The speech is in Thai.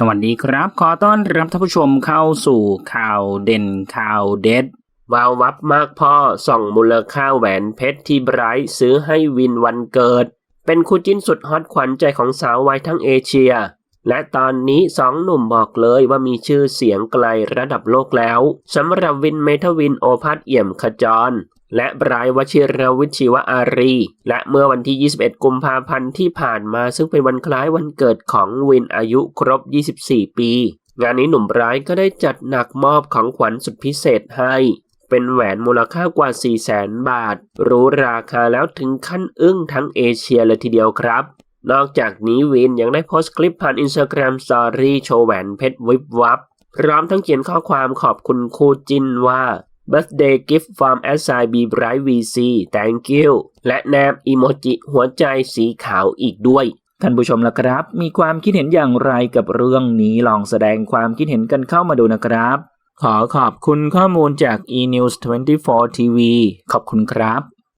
สวัสดีครับ ขอต้อนรับท่านผู้ชมเข้าสู่ข่าวเด่นข่าวเด็ดวาววับมากพ่อส่องมูลค่าแหวนเพชรที่ไบรท์ซื้อให้วินวันเกิด เป็นคู่จิ้นสุดฮอตขวัญใจของสาววัยทั้งเอเชีย และตอนนี้สองหนุ่มบอกเลยว่ามีชื่อเสียงไกลระดับโลกแล้วสำหรับวินเมทวินโอภาสเอี่ยมขจร และไบรท์วชิรวิชีวอารี และเมื่อวันที่ 21 กุมภาพันธ์ที่ผ่านมาซึ่งเป็นวันคล้ายวันเกิดของวินอายุครบ 24 ปี งานนี้หนุ่มไบรท์ก็ได้จัดหนักมอบของขวัญสุดพิเศษให้ เป็นแหวนมูลค่ากว่า 4 0 0แสนบาท รู้ราคาแล้วถึงขั้นอึ้งทั้งเอเชียเลยทีเดียวครับนอกจากนี้วินยังได้โพสต์คลิปผ่านอินสตาแกรมสตอรี่โชว์แหวนเพชรวิบวับ พร้อมทั้งเขียนข้อความขอบคุณคู่จินว่า birthday gift from SIB Bright VC thank you และแนบอีโมจิหัวใจสีขาวอีกด้วย ท่านผู้ชมละครับ มีความคิดเห็นอย่างไรกับเรื่องนี้ลองแสดงความคิดเห็นกันเข้ามาดูนะครับ ขอขอบคุณข้อมูลจาก eNews 24 TV ขอบคุณครับ